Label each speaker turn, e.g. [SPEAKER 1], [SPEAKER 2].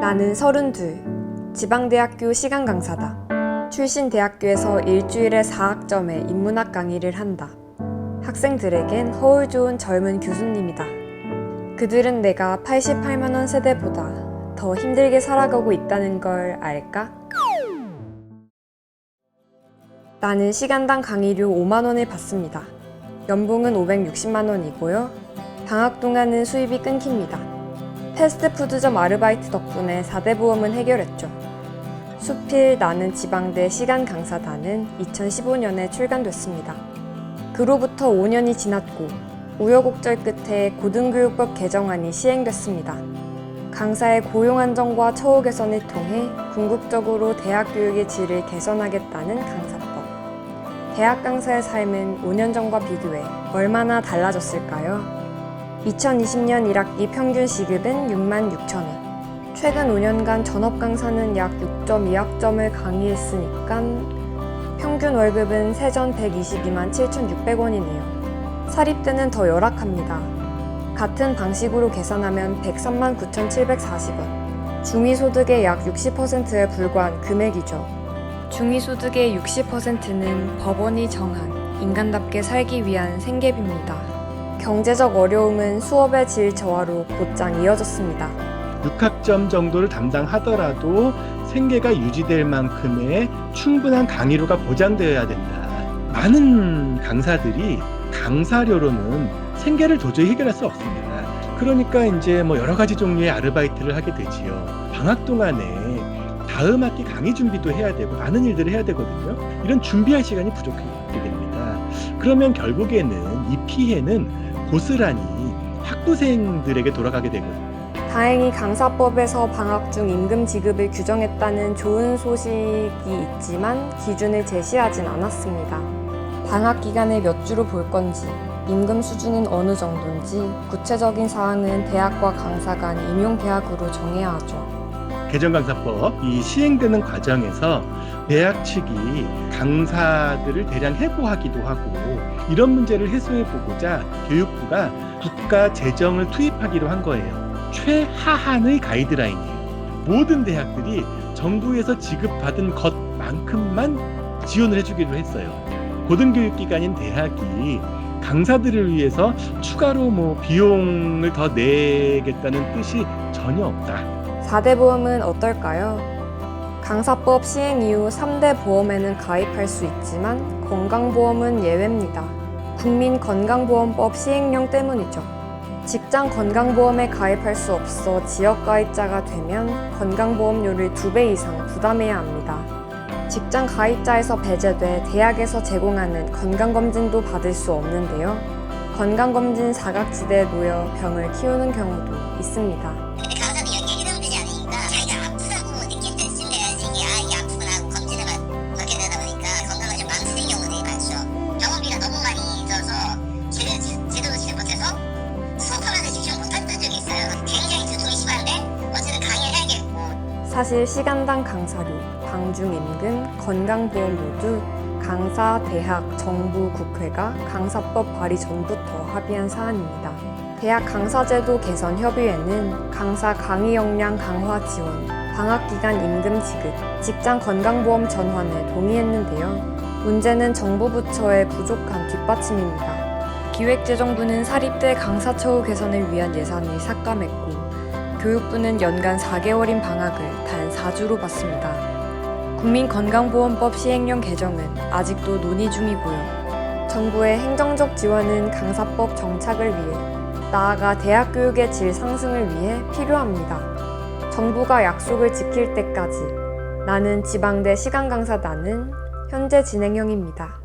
[SPEAKER 1] 나는 서른둘. 지방대학교 시간 강사다. 출신 대학교에서 일주일에 4학점의 인문학 강의를 한다. 학생들에겐 허울 좋은 젊은 교수님이다. 그들은 내가 88만원 세대보다 더 힘들게 살아가고 있다는 걸 알까? 나는 시간당 강의료 5만원을 받습니다. 연봉은 560만원이고요. 방학 동안은 수입이 끊깁니다. 패스트푸드점 아르바이트 덕분에 4대 보험은 해결했죠. 수필 나는 지방대 시간 강사단은 2015년에 출간됐습니다. 그로부터 5년이 지났고 우여곡절 끝에 고등교육법 개정안이 시행됐습니다. 강사의 고용 안정과 처우 개선을 통해 궁극적으로 대학 교육의 질을 개선하겠다는 강사법. 대학 강사의 삶은 5년 전과 비교해 얼마나 달라졌을까요? 2020년 1학기 평균 시급은 6만 6천 원. 최근 5년간 전업 강사는 약 6.2학점을 강의했으니까 평균 월급은 세전 122만 7,600원이네요. 사립대는 더 열악합니다. 같은 방식으로 계산하면 103만 9,740원. 중위소득의 약 60%에 불과한 금액이죠. 중위소득의 60%는 법원이 정한 인간답게 살기 위한 생계비입니다. 경제적 어려움은 수업의 질 저하로 곧장 이어졌습니다.
[SPEAKER 2] 6학점 정도를 담당하더라도 생계가 유지될 만큼의 충분한 강의료가 보장되어야 된다. 많은 강사들이 강사료로는 생계를 도저히 해결할 수 없습니다. 그러니까 이제 뭐 여러 가지 종류의 아르바이트를 하게 되지요. 방학 동안에 다음 학기 강의 준비도 해야 되고 많은 일들을 해야 되거든요. 이런 준비할 시간이 부족하게 됩니다. 그러면 결국에는 이 피해는 고스란히 학부생들에게 돌아가게 되거든요.
[SPEAKER 1] 다행히 강사법에서 방학 중 임금 지급을 규정했다는 좋은 소식이 있지만 기준을 제시하진 않았습니다. 방학 기간을 몇 주로 볼 건지, 임금 수준은 어느 정도인지 구체적인 사항은 대학과 강사 간 임용 계약으로 정해야 하죠.
[SPEAKER 2] 개정 강사법 이 시행되는 과정에서 대학 측이 강사들을 대량 해고하기도 하고 이런 문제를 해소해 보고자 교육부가 국가 재정을 투입하기로 한 거예요. 최하한의 가이드라인이에요. 모든 대학들이 정부에서 지급받은 것만큼만 지원을 해주기로 했어요. 고등교육기관인 대학이 강사들을 위해서 추가로 뭐 비용을 더 내겠다는 뜻이 전혀 없다.
[SPEAKER 1] 4대 보험은 어떨까요? 강사법 시행 이후 3대 보험에는 가입할 수 있지만 건강보험은 예외입니다. 국민건강보험법 시행령 때문이죠. 직장 건강보험에 가입할 수 없어 지역 가입자가 되면 건강보험료를 2배 이상 부담해야 합니다. 직장 가입자에서 배제돼 대학에서 제공하는 건강검진도 받을 수 없는데요. 건강검진 사각지대에 놓여 병을 키우는 경우도 있습니다. 사실 시간당 강사료, 방중임금, 건강보험 모두 강사, 대학, 정부, 국회가 강사법 발의 전부터 합의한 사안입니다. 대학 강사제도 개선 협의회는 강사 강의 역량 강화 지원, 방학 기간 임금 지급, 직장 건강보험 전환에 동의했는데요. 문제는 정부 부처의 부족한 뒷받침입니다. 기획재정부는 사립대 강사 처우 개선을 위한 예산을 삭감했고 교육부는 연간 4개월인 방학을 단 4주로 받습니다. 국민건강보험법 시행령 개정은 아직도 논의 중이고요. 정부의 행정적 지원은 강사법 정착을 위해 나아가 대학 교육의 질 상승을 위해 필요합니다. 정부가 약속을 지킬 때까지 나는 지방대 시간 강사단은 현재 진행형입니다.